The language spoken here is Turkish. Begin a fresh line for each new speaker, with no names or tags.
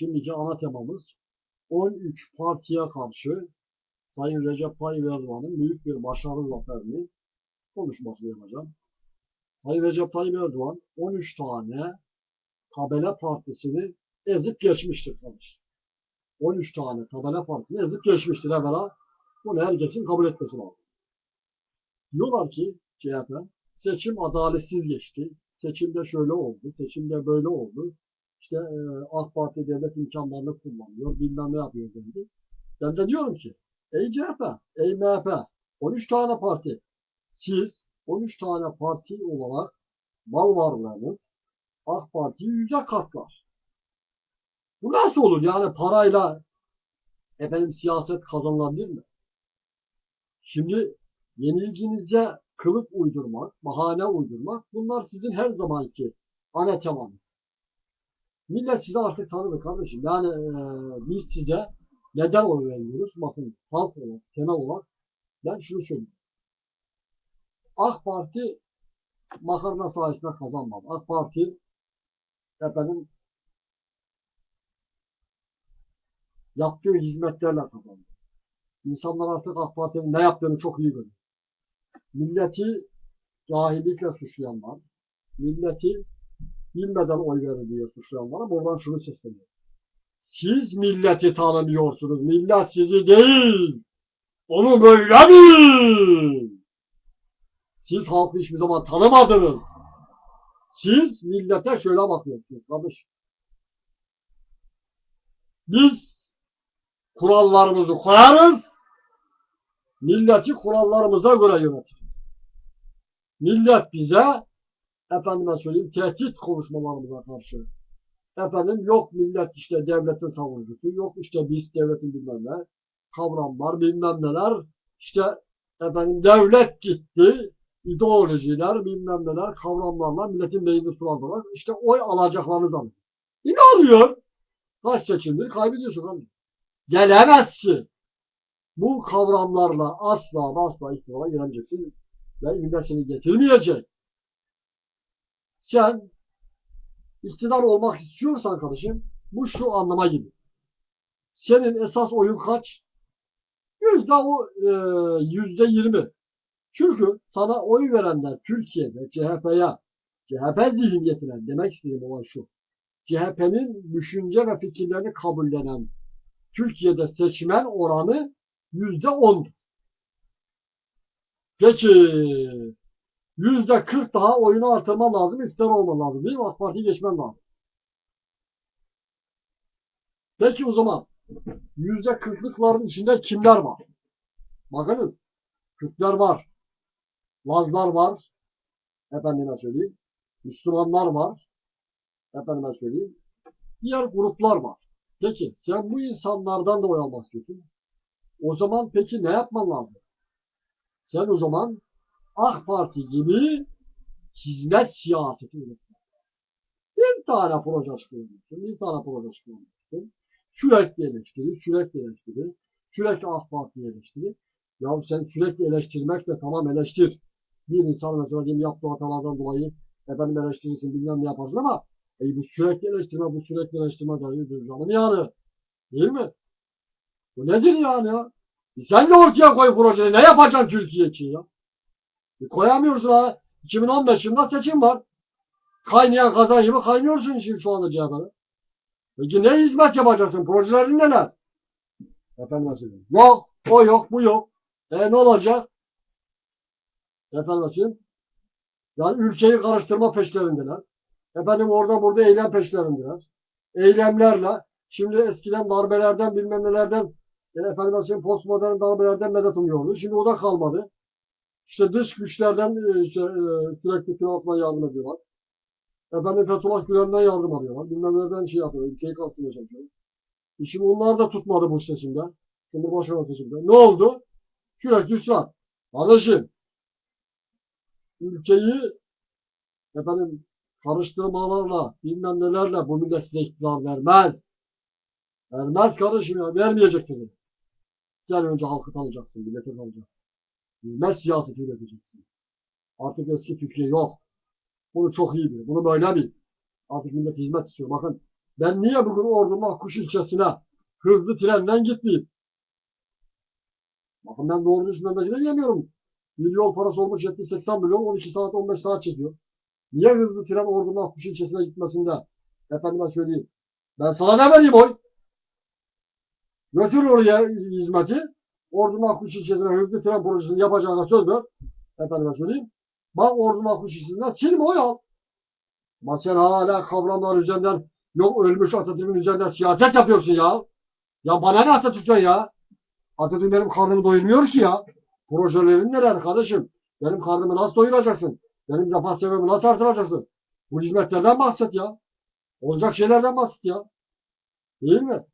şimdiki ana temamız 13 partiye karşı Sayın Recep Tayyip Erdoğan'ın büyük bir başarı zaferini konuşmasını yapacağım. Sayın Recep Tayyip Erdoğan 13 tane tabela partisini ezip geçmiştir kardeş. 13 tane tabela partisini ezip geçmiştir evvela. Bunu herkesin kabul etmesi lazım. Diyorlar ki CHP seçim adaletsiz geçti. Seçimde şöyle oldu, seçimde böyle oldu. İşte e, AK Parti devlet imkanlarını kullanıyor, bilmem ne yapıyor dedi. Ben de diyorum ki, ey CHP, ey MHP, 13 tane parti, siz 13 tane parti olarak mal varlığınız AK Parti'yi yüze katlar. Bu nasıl olur? Yani parayla efendim siyaset kazanılabilir mi? Şimdi yenilginize kılık uydurmak, bahane uydurmak bunlar sizin her zamanki ana temanız. Millet sizi artık tanıdı kardeşim. Yani e, biz size neden oy veriyoruz? Bakın halk olarak, temel olarak ben şunu söyleyeyim. AK Parti makarna sayesinde kazanmadı. AK Parti efendim yaptığı hizmetlerle kazandı. İnsanlar artık AK Parti'nin ne yaptığını çok iyi görüyor. Milleti cahillikle suçlayanlar, milleti bilmeden oy verir diye suçlayanlara buradan şunu sesleniyor. Siz milleti tanımıyorsunuz. Millet sizi değil. Onu böyle bilin. Siz halkı hiçbir zaman tanımadınız. Siz millete şöyle bakıyorsunuz kardeşim. Biz kurallarımızı koyarız. Milleti kurallarımıza göre yönetiriz. Millet bize efendime söyleyeyim tehdit konuşmalarımıza karşı efendim yok millet işte devletin savunucusu yok işte biz devletin bilmem ne kavramlar bilmem neler işte efendim devlet gitti ideolojiler bilmem neler kavramlarla milletin beynini sulandılar işte oy alacaklarını zaman. E ne oluyor? Kaç seçimdir kaybediyorsun abi. Gelemezsin. Bu kavramlarla asla asla iktidara gelemeyeceksin ve millet seni getirmeyecek. Sen iktidar olmak istiyorsan kardeşim bu şu anlama gibi. Senin esas oyun kaç? Yüzde o e, yüzde yirmi. Çünkü sana oy verenler Türkiye'de CHP'ye, CHP zihniyetine demek istediğim olan şu. CHP'nin düşünce ve fikirlerini kabullenen Türkiye'de seçmen oranı yüzde on. Peki yüzde kırk daha oyunu artırman lazım, iktidar olman lazım değil mi? AK Parti'yi geçmen lazım. Peki o zaman yüzde kırklıkların içinde kimler var? Bakınız, Kürtler var, Lazlar var, efendime söyleyeyim, Müslümanlar var, efendime söyleyeyim, diğer gruplar var. Peki sen bu insanlardan da oy almak istiyorsun. O zaman peki ne yapman lazım? Sen o zaman AK Parti gibi hizmet siyaseti üretmen. Bir tane proje çıkıyormuşsun, bir tane proje çıkıyormuşsun. Sürekli eleştiri, sürekli eleştiri, sürekli AK Parti'yi eleştiri. Ya sen sürekli eleştirmekle tamam eleştir. Bir insan mesela diyelim yaptığı hatalardan dolayı efendim eleştirirsin bilmem ne yaparsın ama e bu sürekli eleştirme, bu sürekli eleştirme dayıdır canım yani. Değil mi? Bu nedir yani ya? E sen de ortaya koy projeyi. Ne yapacaksın Türkiye için ya? E koyamıyorsun ha. 2015 yılında seçim var. Kaynayan kazan gibi kaynıyorsun şimdi şu anda CHP'de. Peki ne hizmet yapacaksın? Projelerin neler? Efendim söyleyeyim. Yok, o yok, bu yok. E ne olacak? Efendim söyleyeyim. Yani ülkeyi karıştırma peşlerindeler. Efendim orada burada eylem peşlerindeler. Eylemlerle şimdi eskiden darbelerden bilmem nelerden e, efendim söyleyeyim postmodern darbelerden medet umuyordu. Şimdi o da kalmadı. İşte dış güçlerden e, işte, e, sürekli finansman yardım ediyorlar. Efendim Fethullah Gülen'den yardım alıyorlar. Bilmem nereden şey yapıyor. Ülkeyi kastırmaya çalışıyor. E şimdi onlar da tutmadı bu seçimde. Cumhurbaşkanı seçimde. Ne oldu? Sürekli ısrar. Kardeşim ülkeyi efendim karıştırmalarla bilmem nelerle bu millet size iktidar vermez. Vermez kardeşim ya. Vermeyecek dedi. Sen önce halkı tanıyacaksın. Milleti tanıyacaksın. Hizmet siyaseti üreteceksin. Artık eski Türkiye yok. Bunu çok iyi bil. Bunu böyle bil. Artık millet hizmet istiyor. Bakın Ben niye bugün Ordu Makkuş ilçesine hızlı trenden gitmeyeyim? Bakın ben doğru düzgün memlekete gidemiyorum. Bir yol parası olmuş 70-80 milyon 12 saat 15 saat çekiyor. Niye hızlı tren Ordu Makkuş ilçesine gitmesinde? Efendime söyleyeyim. Ben sana ne vereyim oy? Götür oraya hizmeti. Ordu Makkuş ilçesine hızlı tren projesini yapacağına söz ver. Efendime söyleyeyim. Bak Ordu Makkuş ilçesinden silme oy al. Ama sen hala kavramlar üzerinden yok ölmüş Atatürk'ün üzerinden siyaset yapıyorsun ya. Ya bana ne Atatürk'ten ya? Atatürk benim karnımı doyurmuyor ki ya. Projelerin neler kardeşim? Benim karnımı nasıl doyuracaksın? Benim refah seviyemi nasıl artıracaksın? Bu hizmetlerden bahset ya. Olacak şeylerden bahset ya. Değil mi?